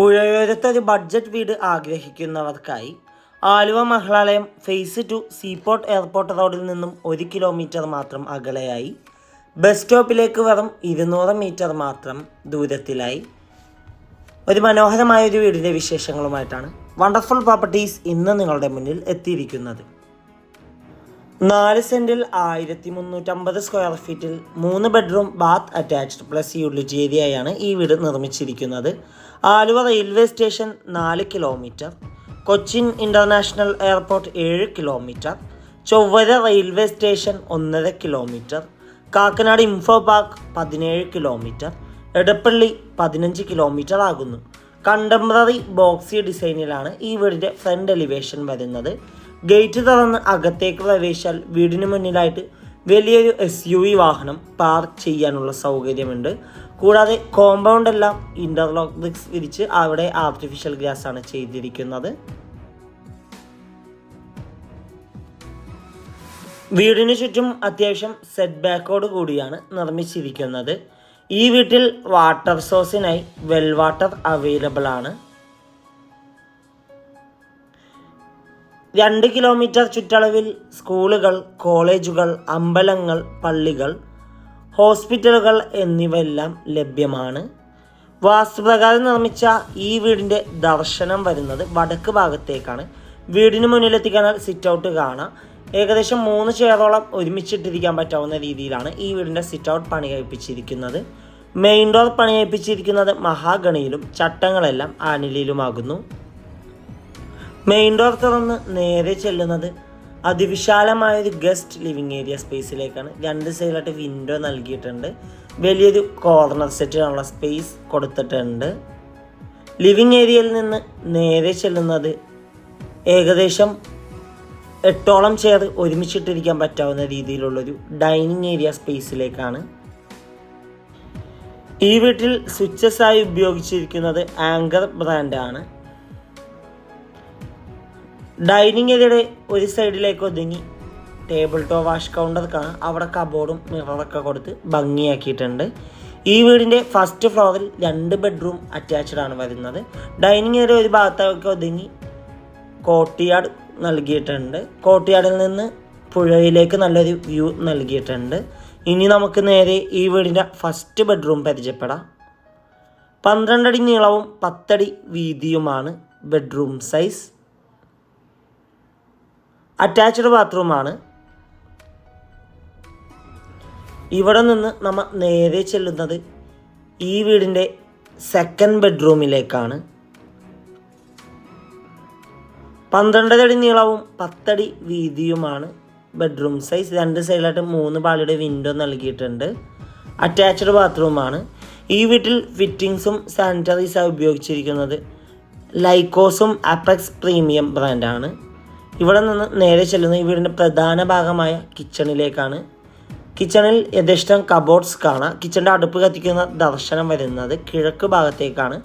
പുഴയോരത്ത് ഒരു ബഡ്ജറ്റ് വീട് ആഗ്രഹിക്കുന്നവർക്കായി Aluva Mahalalayam phase two seaport airport റോഡിൽ നിന്നും ഒരു കിലോമീറ്റർ മാത്രം അകലെയായി. ബസ് സ്റ്റോപ്പിലേക്ക് വെറും ഇരുന്നൂറ് മീറ്റർ മാത്രം ദൂരത്തിലായി. ഒരു മനോഹരമായ ഒരു വീടിന്റെ വിശേഷങ്ങളുമായിട്ടാണ് വണ്ടർഫുൾ പ്രോപ്പർട്ടീസ് ഇന്ന് നിങ്ങളുടെ മുന്നിൽ എത്തിയിരിക്കുന്നത്. നാല് സെന്റിൽ ആയിരത്തി മുന്നൂറ്റമ്പത് സ്ക്വയർ ഫീറ്റിൽ മൂന്ന് bedroom bath attached plus utility ഏരിയയാണ് ഈ വീട് നിർമ്മിച്ചിരിക്കുന്നത്. ആലുവ റെയിൽവേ സ്റ്റേഷൻ നാല് കിലോമീറ്റർ കൊച്ചിൻ ഇന്റർനാഷണൽ എയർപോർട്ട് ഏഴ് കിലോമീറ്റർ ചൊവ്വര റെയിൽവേ സ്റ്റേഷൻ ഒന്നര കിലോമീറ്റർ കാക്കനാട് ഇൻഫോ പാർക്ക് പതിനേഴ് കിലോമീറ്റർ എടപ്പള്ളി പതിനഞ്ച് കിലോമീറ്റർ ആകുന്നു. കണ്ടംപററി ബോക്സി ഡിസൈനിലാണ് ഈ വീടിന്റെ ഫ്രണ്ട് എലിവേഷൻ വരുന്നത്. ഗേറ്റ് തുറന്ന് അകത്തേക്ക് പ്രവേശിച്ചാൽ വീടിന് മുന്നിലായിട്ട് വലിയൊരു എസ് യു വി വാഹനം പാർക്ക് ചെയ്യാനുള്ള സൗകര്യമുണ്ട്. കൂടാതെ കോമ്പൗണ്ട് എല്ലാം ഇന്റർലോക്ക് ബ്രിക്സ് വിരിച്ച് അവിടെ ആർട്ടിഫിഷ്യൽ ഗ്രാസ് ആണ് ചെയ്തിരിക്കുന്നത്. വീടിന് ചുറ്റും അത്യാവശ്യം സെറ്റ് ബാക്കോട് കൂടിയാണ് നിർമ്മിച്ചിരിക്കുന്നത്. ഈ വീട്ടിൽ വാട്ടർ സോഴ്സിനായി വെൽ വാട്ടർ അവൈലബിൾ ആണ്. രണ്ട് കിലോമീറ്റർ ചുറ്റളവിൽ സ്കൂളുകൾ കോളേജുകൾ അമ്പലങ്ങൾ പള്ളികൾ ഹോസ്പിറ്റലുകൾ എന്നിവയെല്ലാം ലഭ്യമാണ്. വാസ്തുപ്രകാരം നിർമ്മിച്ച ഈ വീടിന്റെ ദർശനം വരുന്നത് വടക്ക് ഭാഗത്തേക്കാണ്. വീടിന് മുന്നിലെത്തിക്കാനാൽ സിറ്റ് ഔട്ട് കാണാം. ഏകദേശം മൂന്ന് ചെയറോളം ഒരുമിച്ചിട്ടിരിക്കാൻ പറ്റാവുന്ന രീതിയിലാണ് ഈ വീടിന്റെ സിറ്റ് ഔട്ട് പണി കഴിപ്പിച്ചിരിക്കുന്നത്. മെയിൻ ഡോർ പണി കഴിപ്പിച്ചിരിക്കുന്നത് മഹാഗണിയിലും ചട്ടങ്ങളെല്ലാം ആനിലിലുമാകുന്നു മെയിൻ ഡോർ തുറന്ന് നേരെ ചെല്ലുന്നത് അതിവിശാലമായ ഒരു ഗസ്റ്റ് ലിവിങ് ഏരിയ സ്പേസിലേക്കാണ് രണ്ട് സൈഡിലായിട്ട് വിൻഡോ നൽകിയിട്ടുണ്ട്. വലിയൊരു കോർണർ സെറ്റിനുള്ള സ്പേസ് കൊടുത്തിട്ടുണ്ട്. ലിവിങ് ഏരിയയിൽ നിന്ന് നേരെ ചെല്ലുന്നത് ഏകദേശം എട്ടോളം ചെയർ ഒരുമിച്ചിട്ടിരിക്കാൻ പറ്റാവുന്ന രീതിയിലുള്ളൊരു ഡൈനിങ് ഏരിയ സ്പേസിലേക്കാണ് ഈ വീട്ടിൽ സ്വിച്ചസ് ആയി ഉപയോഗിച്ചിരിക്കുന്നത് ആങ്കർ ബ്രാൻഡാണ് ഡൈനിങ് ഏരിയയുടെ ഒരു സൈഡിലേക്ക് ഒതുങ്ങി ടേബിൾ ടോ വാഷ് കൗണ്ടർ കാണാം. അവിടെ കബോർഡും മിററൊക്കെ കൊടുത്ത് ഭംഗിയാക്കിയിട്ടുണ്ട്. ഈ വീടിന്റെ ഫസ്റ്റ് ഫ്ലോറിൽ രണ്ട് ബെഡ്റൂം അറ്റാച്ച്ഡ് ആണ് വരുന്നത്. ഡൈനിങ് ഏരിയ ഒരു ഭാഗത്തേക്ക് ഒതുങ്ങി കോട്ടിയാട് നൽകിയിട്ടുണ്ട്. കോട്ടിയാടിൽ നിന്ന് പുഴയിലേക്ക് നല്ലൊരു വ്യൂ നൽകിയിട്ടുണ്ട്. ഇനി നമുക്ക് നേരെ ഈ വീടിന്റെ ഫസ്റ്റ് ബെഡ്റൂം പരിചയപ്പെടാം. പന്ത്രണ്ടടി നീളവും പത്തടി വീതിയുമാണ് ബെഡ്റൂം സൈസ് അറ്റാച്ച്ഡ് ബാത്റൂമാണ് ഇവിടെ നിന്ന് നമ്മൾ നേരെ ചെല്ലുന്നത് ഈ വീടിന്റെ സെക്കൻഡ് ബെഡ്റൂമിലേക്കാണ് പന്ത്രണ്ടരടി നീളവും പത്തടി വീതിയുമാണ് ബെഡ്റൂം സൈസ് രണ്ട് സൈഡിലായിട്ട് മൂന്ന് പാളിയുടെ വിൻഡോ നൽകിയിട്ടുണ്ട്. അറ്റാച്ച്ഡ് ബാത്റൂമാണ് ഈ വീട്ടിൽ ഫിറ്റിങ്സും സാനിറ്ററീസാണ് ഉപയോഗിച്ചിരിക്കുന്നത്. ലൈക്കോസും അപ്പെക്സ് പ്രീമിയം ബ്രാൻഡാണ് ഇവിടെ നിന്ന് നേരെ ചെല്ലുന്ന ഈ പ്രധാന ഭാഗമായ കിച്ചണിലേക്കാണ് കിച്ചണിൽ യഥേഷ്ടം കബോർഡ്സ് കാണാം. കിച്ചണിന്റെ അടുപ്പ് കത്തിക്കുന്ന ദർശനം വരുന്നത് കിഴക്ക് ഭാഗത്തേക്കാണ്.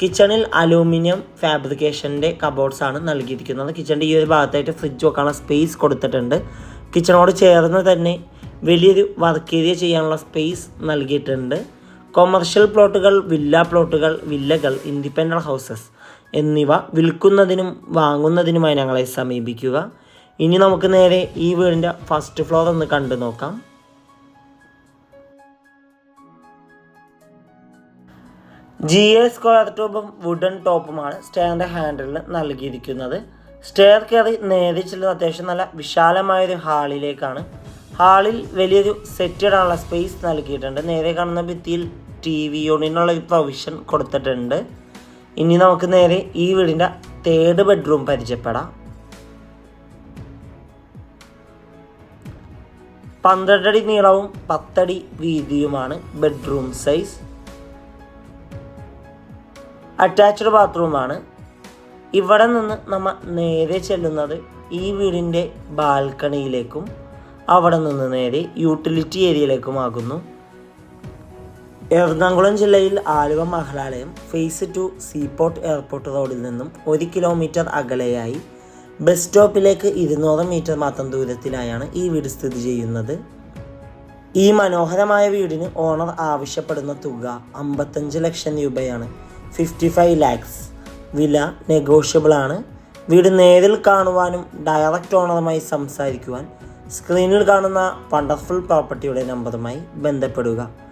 കിച്ചണിൽ അലൂമിനിയം ഫാബ്രിക്കേഷന്റെ കബോർഡ്സ് ആണ് നൽകിയിരിക്കുന്നത്. കിച്ചണിന്റെ ഈ ഒരു ഭാഗത്തായിട്ട് ഫ്രിഡ്ജ് വെക്കാനുള്ള സ്പേസ് കൊടുത്തിട്ടുണ്ട്. കിച്ചണോട് ചേർന്ന് തന്നെ വലിയൊരു വർക്ക് ഏരിയ ചെയ്യാനുള്ള സ്പേസ് നൽകിയിട്ടുണ്ട്. കൊമേർഷ്യൽ പ്ലോട്ടുകൾ വില്ല പ്ലോട്ടുകൾ വില്ലകൾ ഇൻഡിപെൻഡന്റ് ഹൗസസ് എന്നിവ വിൽക്കുന്നതിനും വാങ്ങുന്നതിനുമായി ഞങ്ങളെ സമീപിക്കുക. ഇനി നമുക്ക് നേരെ ഈ വീടിന്റെ ഫസ്റ്റ് ഫ്ലോർ ഒന്ന് കണ്ടു നോക്കാം. ജി എ സ്ക്വയർ ടോപ്പും വുഡൻ ടോപ്പുമാണ് സ്റ്റെയറിന്റെ ഹാൻഡിലിന് നൽകിയിരിക്കുന്നത്. സ്റ്റെയർ കയറി നേരെ ചെല്ലുന്ന അത്യാവശ്യം നല്ല വിശാലമായൊരു ഹാളിലേക്കാണ് ഹാളിൽ വലിയൊരു സെറ്റ് ഇടാനുള്ള സ്പേസ് നൽകിയിട്ടുണ്ട്. നേരെ കാണുന്ന ഭിത്തിയിൽ ടി വി യൂണിനുള്ള ഒരു പ്രൊവിഷൻ കൊടുത്തിട്ടുണ്ട്. ഇനി നമുക്ക് നേരെ ഈ വീടിന്റെ തേർഡ് ബെഡ്റൂം പരിചയപ്പെടാം. പന്ത്രണ്ടടി നീളവും പത്തടി വീതിയുമാണ് ബെഡ്റൂം സൈസ് അറ്റാച്ച്ഡ് ബാത്റൂമാണ് ഇവിടെ നിന്ന് നമ്മൾ നേരെ ചെല്ലുന്നത് ഈ വീടിന്റെ ബാൽക്കണിയിലേക്കും അവിടെ നിന്ന് നേരെ യൂട്ടിലിറ്റി ഏരിയയിലേക്കുമാകുന്നു എറണാകുളം ജില്ലയിൽ Aluva Mahalalayam phase two seaport airport റോഡിൽ നിന്നും ഒരു കിലോമീറ്റർ അകലെയായി. ബസ് സ്റ്റോപ്പിലേക്ക് ഇരുന്നൂറ് മീറ്റർ മാത്രം ദൂരത്തിലായാണ് ഈ വീട് സ്ഥിതി ചെയ്യുന്നത്. ഈ മനോഹരമായ വീടിന് ഓണർ ആവശ്യപ്പെടുന്ന തുക അമ്പത്തഞ്ച് ലക്ഷം രൂപയാണ്. ഫിഫ്റ്റി ഫൈവ് ലാക്സ് വില നെഗോഷ്യബിൾ ആണ്. വീട് നേരിൽ കാണുവാനും ഡയറക്റ്റ് ഓണറുമായി സംസാരിക്കുവാൻ സ്ക്രീനിൽ കാണുന്ന വണ്ടർഫുൾ പ്രോപ്പർട്ടിയുടെ നമ്പറുമായി ബന്ധപ്പെടുക.